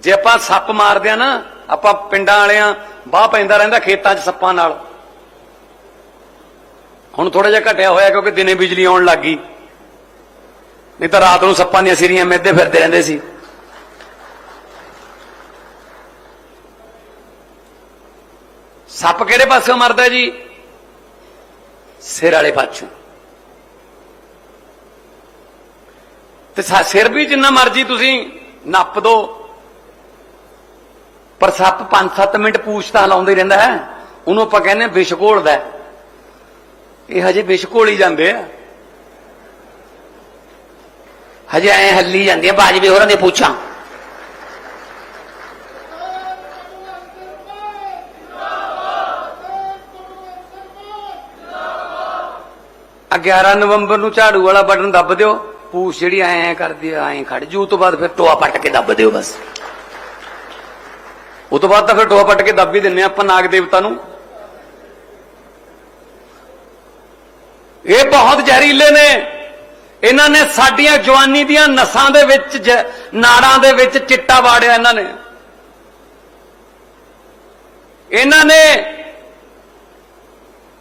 ਜੇ ਆਪਾਂ ਸੱਪ ਮਾਰਦੇ ਆ ਨਾ, ਆਪਾਂ ਪਿੰਡਾਂ ਵਾਲਿਆਂ ਬਾਹ ਪੈਂਦਾ ਰਹਿੰਦਾ ਖੇਤਾਂ 'ਚ ਸੱਪਾਂ ਨਾਲ। ਹੁਣ ਥੋੜਾ ਜਿਹਾ ਘਟਿਆ ਹੋਇਆ ਕਿਉਂਕਿ ਦਿਨੇ ਬਿਜਲੀ ਆਉਣ ਲੱਗ ਗਈ। ਨਹੀਂ ਤਾਂ ਰਾਤ ਨੂੰ ਸੱਪਾਂ ਦੀਆਂ ਸਿਰੀਆਂ ਮਿੱਧੇ ਫਿਰਦੇ ਰਹਿੰਦੇ ਸੀ। ਸੱਪ ਕਿਹੜੇ ਪਾਸਿਓਂ ਮਰਦਾ ਜੀ? ਸਿਰ ਵਾਲੇ ਪਾਸੋਂ ਤੇ ਸਿਰ ਵੀ ਜਿੰਨਾ ਮਰਜ਼ੀ ਤੁਸੀਂ ਨੱਪ ਦੋ। ਪਰ ਸੱਪ 5-7 ਮਿੰਟ ਪੂਛ ਤਾਂ ਲਾਉਂਦਾ ਹੀ ਰਹਿੰਦਾ ਹੈ। ਉਹਨੂੰ ਆਪਾਂ ਕਹਿੰਦੇ ਹਾਂ ਵਿਸ਼ ਘੋਲਦਾ ਹੈ। ਇਹ ਹਜੇ ਵਿਸ਼ ਘੋਲੀ ਜਾਂਦੇ ਆ। ਹਜੇ ਐ ਹੱਲੀ ਜਾਂਦੀਆਂ ਬਾਜਵੇ ਹੋਰਾਂ ਦੇ ਪੂਛਾਂ। ਆ 11 ਨਵੰਬਰ ਨੂੰ ਝਾੜੂ ਵਾਲਾ ਬਟਨ ਦੱਬ ਦਿਓ। ਪੂਛ ਜਿਹੜੀ ਐ ਐ ਕਰਦੀ ਐ ਖੜ ਜੂ ਤੋਂ ਬਾਅਦ ਫਿਰ ਟੋਆ ਪੱਟ ਕੇ ਦੱਬ ਦਿਓ ਬਸ। ਉਹ ਤੋਂ ਬਾਅਦ ਤਾਂ ਫਿਰ ਟੋਆ ਪੱਟ ਕੇ ਦੱਬ ਹੀ ਦਿੰਨੇ ਆਪਾਂ ਨਾਗ ਦੇਵਤਾ ਨੂੰ। ਇਹ ਬਹੁਤ ਜ਼ਹਿਰੀਲੇ ਨੇ। ਇਹਨਾਂ ਨੇ ਸਾਡੀਆਂ ਜਵਾਨੀ ਦੀਆਂ ਨਸਾਂ ਦੇ ਵਿੱਚ ਜ- ਨਾੜਾਂ ਦੇ ਵਿੱਚ ਚਿੱਟਾ ਵਾੜਿਆ ਇਹਨਾਂ ਨੇ। ਇਹਨਾਂ ਨੇ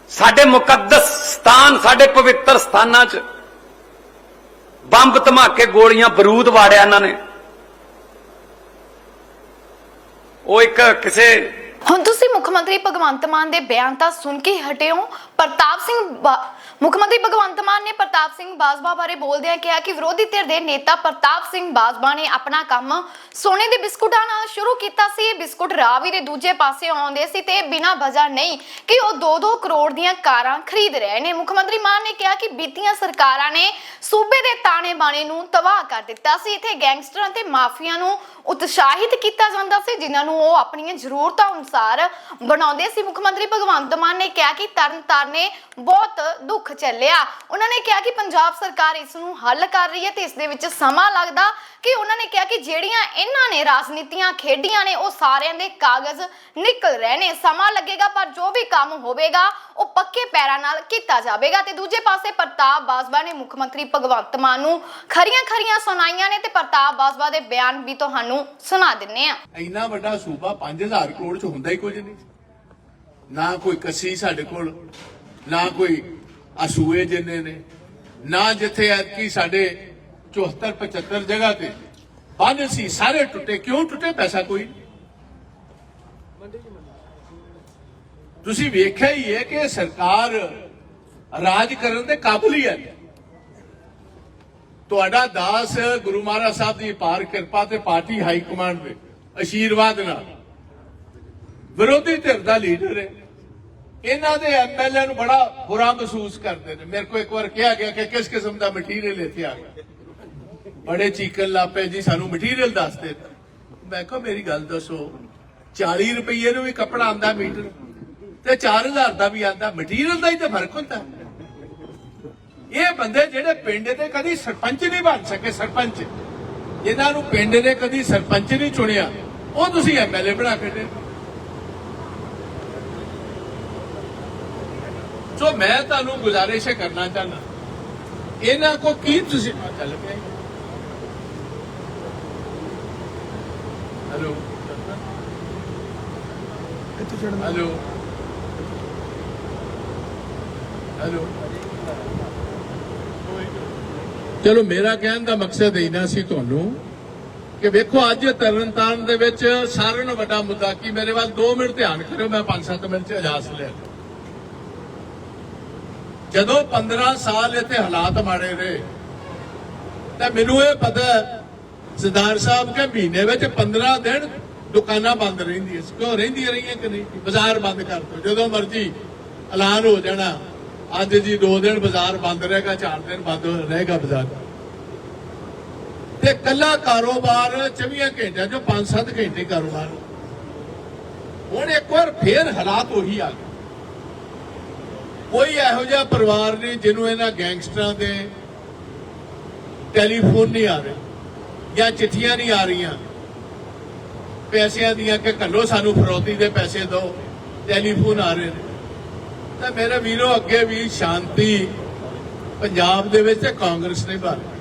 ਸਾਡੇ ਮੁਕੱਦਸ ਸਥਾਨ, ਸਾਡੇ ਪਵਿੱਤਰ ਸਥਾਨਾਂ 'ਚ ਬੰਬ ਧਮਾਕੇ ਗੋਲੀਆਂ, ਬਰੂਦ ਵਾੜਿਆ ਇਹਨਾਂ ਨੇ। ਉਹ ਇੱਕ ਕਿਸੇ ਹੁਣ ਤੁਸੀਂ ਮੁੱਖ ਮੰਤਰੀ ਭਗਵੰਤ ਮਾਨ ਦੇ ਬਿਆਨ ਤਾਂ ਸੁਣ ਕੇ ਹਟੇ ਹੋ। ਪ੍ਰਤਾਪ ਸਿੰਘ ਮੁੱਖ ਮੰਤਰੀ ਭਗਵੰਤ ਮਾਨ ਨੇ ਪ੍ਰਤਾਪ ਸਿੰਘ ਬਾਜਵਾ ਬਾਰੇ ਬੋਲਦਿਆਂ ਕਿਹਾ ਕਿ ਵਿਰੋਧੀ ਧਿਰ ਦੇ ਨੇਤਾ ਪ੍ਰਤਾਪ ਸਿੰਘ ਬਾਜਵਾ ਨੇ ਆਪਣਾ ਕੰਮ ਸੋਨੇ ਦੇ ਬਿਸਕੁਟਾਂ ਨਾਲ ਸ਼ੁਰੂ ਕੀਤਾ ਸੀ। ਇਹ ਬਿਸਕੁਟ ਰਾਵੀ ਦੇ ਦੂਜੇ ਪਾਸੇ ਆਉਂਦੇ ਸੀ ਤੇ ਬਿਨਾਂ ਵਜ੍ਹਾ ਨਹੀਂ ਕਿ ਉਹ 2-2 ਕਰੋੜ ਦੀਆਂ ਕਾਰਾਂ ਖਰੀਦ ਰਹੇ ਨੇ। ਮੁੱਖ ਮੰਤਰੀ ਮਾਨ ਨੇ ਕਿਹਾ ਕਿ ਬੀਤੀਆਂ ਸਰਕਾਰਾਂ ਨੇ ਸੂਬੇ ਦੇ ਤਾਣੇ ਬਾਣੇ ਨੂੰ ਤਬਾਹ ਕਰ ਦਿੱਤਾ ਸੀ। ਇੱਥੇ ਗੈਂਗਸਟਰਾਂ ਤੇ ਮਾਫੀਆ ਨੂੰ ਉਤਸ਼ਾਹਿਤ ਕੀਤਾ ਜਾਂਦਾ ਸੀ, ਜਿਨ੍ਹਾਂ ਨੂੰ ਉਹ ਆਪਣੀਆਂ ਜ਼ਰੂਰਤਾਂ ਅਨੁਸਾਰ ਬਣਾਉਂਦੇ ਸੀ। ਮੁੱਖ ਮੰਤਰੀ ਭਗਵੰਤ ਮਾਨ ਨੇ ਕਿਹਾ ਕਿ ਤਰਨਤਾਰਨ ਨੇ ਬਹੁਤ ਦੁੱਖ ਚੱਲਿਆ ਉਹਨਾਂ ਨੇ ਕਿਹਾ ਕਿ ਪੰਜਾਬ ਸਰਕਾਰ ਇਸ ਨੂੰ ਹੱਲ ਕਰ ਰਹੀ ਹੈ ਤੇ ਇਸ ਦੇ ਵਿੱਚ ਸਮਾਂ ਲੱਗਦਾ ਕਿ ਉਹਨਾਂ ਨੇ ਕਿਹਾ ਕਿ ਜਿਹੜੀਆਂ ਇਹਨਾਂ ਨੇ ਰਾਜਨੀਤੀਆਂ ਖੇਡੀਆਂ ਨੇ, ਉਹ ਸਾਰਿਆਂ ਦੇ ਕਾਗਜ਼ ਨਿਕਲ ਰਹੇ ਨੇ। ਸਮਾਂ ਲੱਗੇਗਾ, ਪਰ ਜੋ ਵੀ ਕੰਮ ਹੋਵੇਗਾ, ਉਹ ਪੱਕੇ ਪੈਰਾਂ ਨਾਲ ਕੀਤਾ ਜਾਵੇਗਾ। ਤੇ ਦੂਜੇ ਪਾਸੇ ਪ੍ਰਤਾਪ ਬਾਜਵਾ ਨੇ ਮੁੱਖ ਮੰਤਰੀ ਭਗਵੰਤ ਮਾਨ ਨੂੰ ਖਰੀਆਂ ਖਰੀਆਂ ਸੁਣਾਈਆਂ ਨੇ ਤੇ ਪ੍ਰਤਾਪ ਬਾਜਵਾ ਦੇ ਬਿਆਨ ਵੀ ਤੁਹਾਨੂੰ ਸੁਣਾ ਦਿੰਨੇ ਆ। ਇੰਨਾ ਵੱਡਾ ਸੂਬਾ 5000 ਕਰੋੜ ਚ ਹੁੰਦਾ ਹੀ ਕੁਝ ਨਹੀਂ। ਨਾ ਕੋਈ ਕੱਸੀ ਸਾਡੇ ਕੋਲ, ਨਾ ਕੋਈ ਅਸੂਏ ਜਿੰਨੇ ਨੇ, ਨਾ ਜਿੱਥੇ ਐਤਕੀ ਸਾਡੇ 74 75 ਜਗ੍ਹਾ ਤੇ ਬੰਦ ਸੀ, ਸਾਰੇ ਟੁੱਟੇ। ਕਿਉਂ ਟੁੱਟੇ? ਪੈਸਾ ਕੋਈ ਨਹੀਂ। ਤੁਸੀਂ ਵੇਖਿਆ ਹੀ ਹੈ ਕਿ ਸਰਕਾਰ ਰਾਜ ਕਰਨ ਦੇ ਕਾਬਲ ਹੀ ਹੈ। ਤੁਹਾਡਾ ਦਾਸ ਗੁਰੂ ਮਹਾਰਾਜ ਸਾਹਿਬ ਦੀ ਪਾਰ ਕਿਰਪਾ ਤੇ ਪਾਰਟੀ ਹਾਈ ਕਮਾਂਡ ਦੇ ਅਸ਼ੀਰਵਾਦ ਨਾਲ। ਵਿਰੋਧੀ ਧਿਰ ਦਾ ਲੀਡਰ ਹੈ। ਇਹਨਾਂ ਦੇ ਐਮਐਲਏ ਨੂੰ ਬੜਾ ਬੁਰਾ ਮਹਿਸੂਸ ਕਰਦੇ ਨੇ। ਮੇਰੇ ਕੋਲ ਇੱਕ ਵਾਰ ਕਿਹਾ ਗਿਆ ਕਿ ਕਿਸ ਕਿਸਮ ਦਾ ਮਟੀਰੀਅਲ ਇੱਥੇ ਆ ਗਿਆ। ਬੜੇ ਚੀਕਣ ਲੱਪੇ ਜੀ ਸਾਨੂੰ ਮਟੀਰੀਅਲ ਦੱਸਦੇ ਮੈਂ ਕਿਹਾ, ਮੇਰੀ ਗੱਲ ਦੱਸੋ 40 ਰੁਪਏ ਨੂੰ ਵੀ ਕੱਪੜਾ ਆਂਦਾ ਮੀਟਰ ਤੇ 4000 ਦਾ ਵੀ ਆਂਦਾ ਮਟੀਰੀਅਲ ਦਾ ਹੀ ਤਾਂ ਫ਼ਰਕ ਹੁੰਦਾ। ਇਹ ਬੰਦੇ ਜਿਹੜੇ ਪਿੰਡ ਦੇ ਕਦੀ ਸਰਪੰਚ ਨਹੀਂ ਬਣ ਸਕੇ ਸਰਪੰਚ। ਜਿਨ੍ਹਾਂ ਨੂੰ ਪਿੰਡ ਨੇ ਕਦੀ ਸਰਪੰਚ ਨਹੀਂ ਚੁਣਿਆ ਉਹ ਤੁਸੀਂ ਐਮਐਲਏ ਬਣਾ ਕੇ ਦੇ ਸੋ ਮੈਂ ਤੁਹਾਨੂੰ ਗੁਜ਼ਾਰਿਸ਼ ਕਰਨਾ ਚਾਹਨਾ ਇਹਨਾਂ ਕੋ ਕੀ ਤੁਸੀਂ ਚੱਲ ਜੀ। ਹੈਲੋ। ਹੈਲੋ। ਹੈਲੋ। ਚਲੋ ਮੇਰਾ ਕਹਿਣ ਦਾ ਮਕਸਦ ਇਹਨਾਂ ਸੀ ਤੁਹਾਨੂੰ ਕਿ ਵੇਖੋ ਅੱਜ ਤਰਨਤਾਰਨ ਦੇ ਵਿੱਚ ਸਾਰਿਆਂ ਨਾਲੋਂ ਵੱਡਾ ਮੁੱਦਾ ਕੀ? ਮੇਰੇ ਵੱਲ 2 ਮਿੰਟ ਧਿਆਨ ਕਰਿਓ, ਮੈਂ 5-7 ਮਿੰਟ ਚ ਇਜਾਜ਼ਤ ਲੈ ਜਦੋਂ 15 ਸਾਲ ਇੱਥੇ ਹਾਲਾਤ ਮਾੜੇ ਰਹੇ, ਤਾਂ ਮੈਨੂੰ ਇਹ ਪਤਾ ਸਰਦਾਰ ਸਾਹਿਬ, ਕੇ ਮਹੀਨੇ ਵਿੱਚ 15 ਦਿਨ ਦੁਕਾਨਾਂ ਬੰਦ ਰਹਿੰਦੀਆਂ ਸੀ। ਕਿਉਂ? ਰਹਿੰਦੀਆਂ ਰਹੀਆਂ ਕਿ ਨਹੀਂ? ਬਾਜ਼ਾਰ ਬੰਦ ਕਰ ਦੋ ਜਦੋਂ ਮਰਜ਼ੀ ਐਲਾਨ ਹੋ ਜਾਣਾ। ਅੱਜ ਜੀ 2 ਦਿਨ ਬਾਜ਼ਾਰ ਬੰਦ ਰਹੇਗਾ 4 ਦਿਨ ਬੰਦ ਰਹੇਗਾ ਬਾਜ਼ਾਰ। ਤੇ ਕੱਲਾ ਕਾਰੋਬਾਰ 24 ਘੰਟਿਆਂ ਚੋਂ 5-7 ਘੰਟੇ ਕਾਰੋਬਾਰ। ਹੁਣ ਇੱਕ ਵਾਰ ਫੇਰ ਹਾਲਾਤ ਉਹੀ ਆ ਗਏ। ਕੋਈ ਇਹੋ ਜਿਹਾ ਪਰਿਵਾਰ ਨਹੀਂ ਜਿਹਨੂੰ ਇਹਨਾਂ ਗੈਂਗਸਟਰਾਂ ਦੇ ਟੈਲੀਫੋਨ ਨਹੀਂ ਆ ਰਹੇ ਜਾਂ ਚਿੱਠੀਆਂ ਨਹੀਂ ਆ ਰਹੀਆਂ। ਪੈਸਿਆਂ ਦੀਆਂ ਕਿ ਘੱਲੋ ਸਾਨੂੰ ਫਰੋਤੀ ਦੇ ਪੈਸੇ ਦਿਓ, ਟੈਲੀਫੋਨ ਆ ਰਹੇ ਨੇ। ਤਾਂ ਮੇਰੇ ਵੀਰੋ ਅੱਗੇ ਵੀ ਸ਼ਾਂਤੀ ਪੰਜਾਬ ਦੇ ਵਿੱਚ ਕਾਂਗਰਸ ਨੇ ਭਾਰਤ